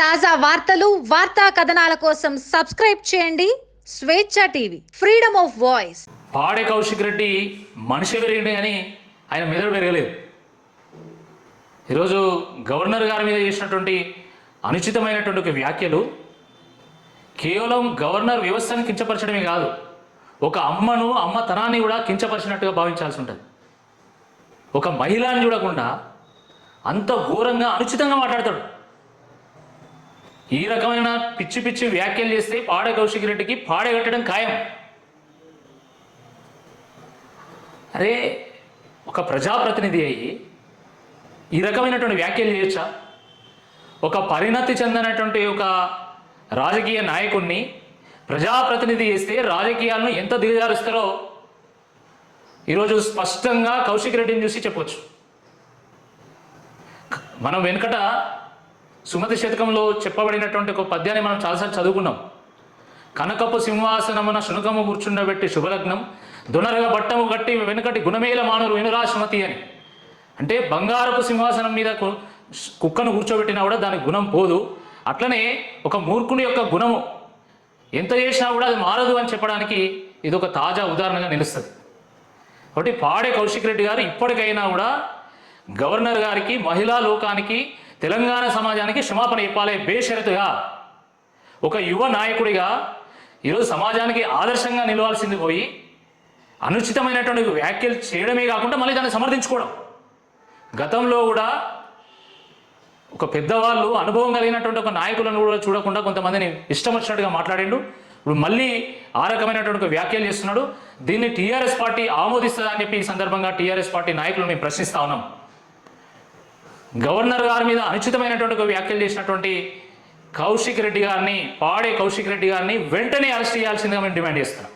తాజా వార్తలు వార్తా కథనాల కోసం సబ్స్క్రైబ్ చేయండి. స్వేచ్ఛ టీవీ ఫ్రీడమ్ ఆఫ్ వాయిస్. పాడే కౌశిక్ రెడ్డి మనిషి పెరిగింది అని ఆయన మెదడు పెరగలేదు. ఈరోజు గవర్నర్ గారి మీద చేసినటువంటి అనుచితమైనటువంటి ఒక వ్యాఖ్యలు కేవలం గవర్నర్ వ్యవస్థను కించపరచడమే కాదు ఒక అమ్మను అమ్మతనాన్ని కూడా కించపరిచినట్టుగా భావించాల్సి ఉంటుంది. ఒక మహిళని చూడకుండా అంత ఘోరంగా అనుచితంగా మాట్లాడతాడు. ఈ రకమైన పిచ్చి పిచ్చి వ్యాఖ్యలు చేస్తే పాడే కౌశిక్ రెడ్డికి పాడగట్టడం ఖాయం. అరే ఒక ప్రజాప్రతినిధి అయ్యి ఈ రకమైనటువంటి వ్యాఖ్యలు చేయొచ్చా? ఒక పరిణతి చెందినటువంటి ఒక రాజకీయ నాయకుడిని ప్రజాప్రతినిధి చేస్తే రాజకీయాలను ఎంత దిగజారుస్తారో ఈరోజు స్పష్టంగా కౌశిక్ రెడ్డిని చూసి చెప్పొచ్చు. మనం వెనుకట సుమతి శతకంలో చెప్పబడినటువంటి ఒక పద్యాన్ని మనం చాలాసార్లు చదువుకున్నాం. కనకపు సింహాసనమున శునకము కూర్చుండబెట్టి శుభలగ్నం దునరగ బట్టము గట్టి వెనుకటి గుణమేల మానరు వినురా సుమతి అని. అంటే బంగారపు సింహాసనం మీద కు- కుక్కను కూర్చోబెట్టినా కూడా దాని గుణం పోదు. అట్లనే ఒక మూర్ఖుని యొక్క గుణము ఎంత చేసినా కూడా అది మారదు అని చెప్పడానికి ఇది ఒక తాజా ఉదాహరణగా నిలుస్తుంది. కాబట్టి పాడే కౌశిక్ రెడ్డి గారు ఇప్పటికైనా కూడా గవర్నర్ గారికి మహిళా లోకానికి తెలంగాణ సమాజానికి క్షమాపణ ఇవ్వాలి బేషరతుగా. ఒక యువ నాయకుడిగా ఈరోజు సమాజానికి ఆదర్శంగా నిలవాల్సింది పోయి అనుచితమైనటువంటి వ్యాఖ్యలు చేయడమే కాకుండా మళ్ళీ దాన్ని సమర్థించుకోవడం. గతంలో కూడా ఒక పెద్దవాళ్ళు అనుభవం కలిగినటువంటి ఒక నాయకులను కూడా చూడకుండా కొంతమందిని ఇష్టం వచ్చినట్టుగా మాట్లాడిండు. ఇప్పుడు మళ్ళీ ఆ రకమైనటువంటి వ్యాఖ్యలు చేస్తున్నాడు. దీన్ని టీఆర్ఎస్ పార్టీ ఆమోదిస్తుందని చెప్పి ఈ సందర్భంగా టీఆర్ఎస్ పార్టీ నాయకులు మేము ప్రశ్నిస్తా ఉన్నాం. గవర్నర్ గారి మీద అనుచితమైనటువంటి వ్యాఖ్యలు చేసినటువంటి కౌశిక్ రెడ్డి గారిని పాడే కౌశిక్ రెడ్డి గారిని వెంటనే అరెస్ట్ చేయాల్సిందిగా మేము డిమాండ్ చేస్తున్నాం.